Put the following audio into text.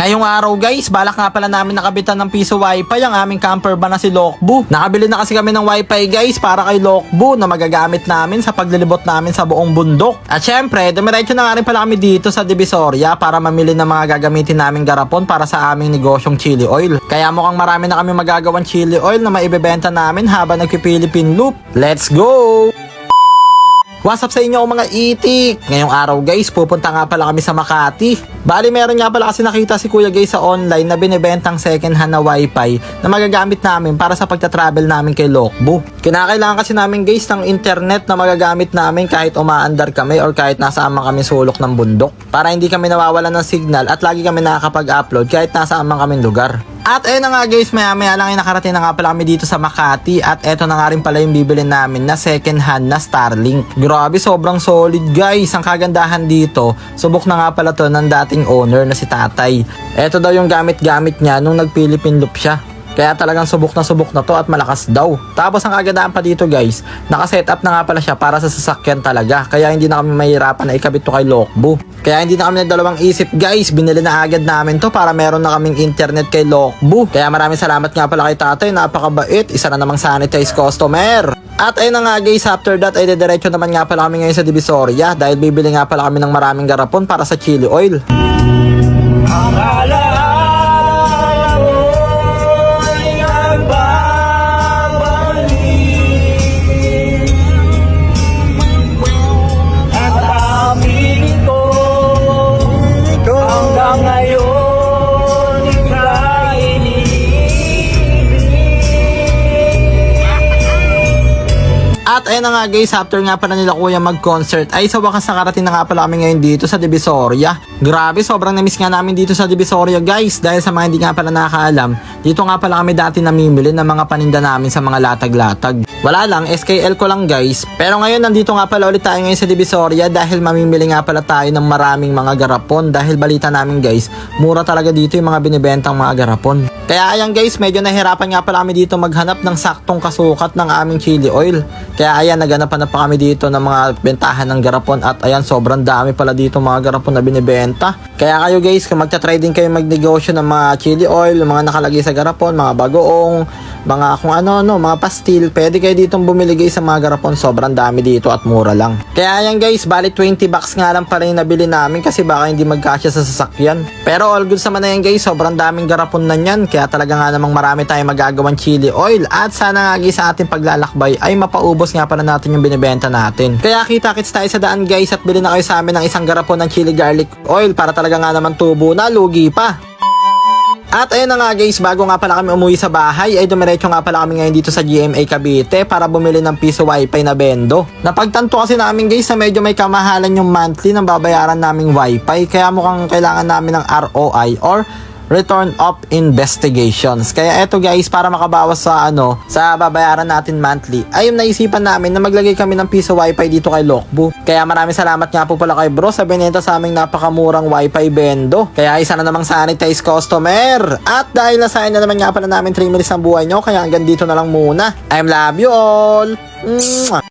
Ngayong araw guys, balak nga pala namin nakabitan ng piso wifi ang aming camper ba na si Lokbu. Nakabili na kasi kami ng wifi guys para kay Lokbu na magagamit namin sa paglilibot namin sa buong bundok. At syempre, dumiretso na nga rin pala kami dito sa Divisoria para mamili ng mga gagamitin naming garapon para sa aming negosyong chili oil. Kaya mukhang marami na kami magagawang chili oil na maibebenta namin habang nagpipilipin loop. Let's go! What's up sa inyo mga itik? Ngayong araw guys, pupunta nga pala kami sa Makati. Bali meron nga pala kasi nakita si Kuya guys sa online na binibentang second hand na wifi na magagamit namin para sa pagta-travel namin kay Lokbu. Kinakailangan kasi namin guys ng internet na magagamit namin kahit umaandar kami or kahit nasaan man kami sulok ng bundok. Para hindi kami nawawalan ng signal at lagi kami nakakapag-upload kahit nasaan man kaming lugar. At ayun na nga guys, maya maya lang ay nakarating na nga pala kami dito sa Makati at eto na nga rin pala yung bibili namin na second hand na Starlink. Grabe, sobrang solid guys. Ang kagandahan dito, subok na nga pala to ng dating owner na si Tatay. Eto daw yung gamit-gamit niya nung nag-Philippine loop siya. Kaya talagang subok na subok na to at malakas daw. Tapos ang kagandahan pa dito guys, nakaset up na nga pala siya para sa sasakyan talaga. Kaya hindi na kami mahirapan na ikabit to kay Lokbu. Kaya hindi na kami nagdalawang isip guys, binili na agad namin to para meron na kaming internet kay Lokbu. Kaya maraming salamat nga pala kay tatay, napakabait, isa na namang sanitized customer. At ayun na nga guys, after that ay dediretso naman nga pala kami ngayon sa Divisoria dahil bibili nga pala kami ng maraming garapon para sa chili oil. At At ayun na nga guys, after nga pala nila kuya mag-concert, ay sa wakas nakarating na nga pala kami ngayon dito sa Divisoria. Grabe, sobrang namiss nga namin dito sa Divisoria guys. Dahil sa mga hindi nga pala nakakaalam, dito nga pala kami dati namimili ng mga paninda namin sa mga latag-latag. Wala lang, SKL ko lang guys. Pero ngayon nandito nga pala ulit tayo ngayon sa Divisoria dahil mamimili nga pala tayo ng maraming mga garapon. Dahil balita namin guys, mura talaga dito yung mga binibentang mga garapon. Kaya ayan guys, medyo nahirapan nga pala kami dito maghanap ng saktong kasukat ng aming chili oil. Kaya ayan, naganapan na pa kami dito ng mga bentahan ng garapon at ayan, sobrang dami pala dito mga garapon na binibenta. Kaya kayo guys, kung magta-try din kayo magnegosyo ng mga chili oil, mga nakalagay sa garapon, mga bagoong, mga kung ano-ano, mga pastil, pwede kayo ditong bumili guys sa mga garapon. Sobrang dami dito at mura lang. Kaya ayan guys, bali 20 bucks nga lang pala yung nabili namin kasi baka hindi magkasya sa sasakyan. Pero all good naman na yan guys, sobrang daming garapon na yan. Kaya talaga nga namang marami tayong magagawang chili oil. At sana nga guys sa ating paglalakbay ay mapaubos nga pala natin yung binibenta natin. Kaya kita-kits tayo sa daan guys at bili na kayo sa amin ng isang garapon ng chili garlic oil para talaga nga naman tubo na, lugi pa. At ayun na nga guys, bago nga pala kami umuwi sa bahay, ay dumiretso nga pala kami ngayon dito sa GMA Cavite para bumili ng piso wifi na bendo. Napagtanto kasi namin guys na medyo may kamahalan yung monthly ng babayaran naming wifi, kaya mukhang kailangan namin ng ROI or Return of Investigations. Kaya eto guys, para makabawas sa ano, sa babayaran natin monthly, ay yung naisipan namin na maglagay kami ng piso wifi dito kay Lokbu. Kaya maraming salamat nga po pala kay bro sa binenta sa aming napakamurang wifi bendo. Kaya isa na namang sanitized customer. At dahil nasayin na naman nga pala namin 3 minutes ang buhay nyo, kaya hanggang dito na lang muna. I love you all! Mwah!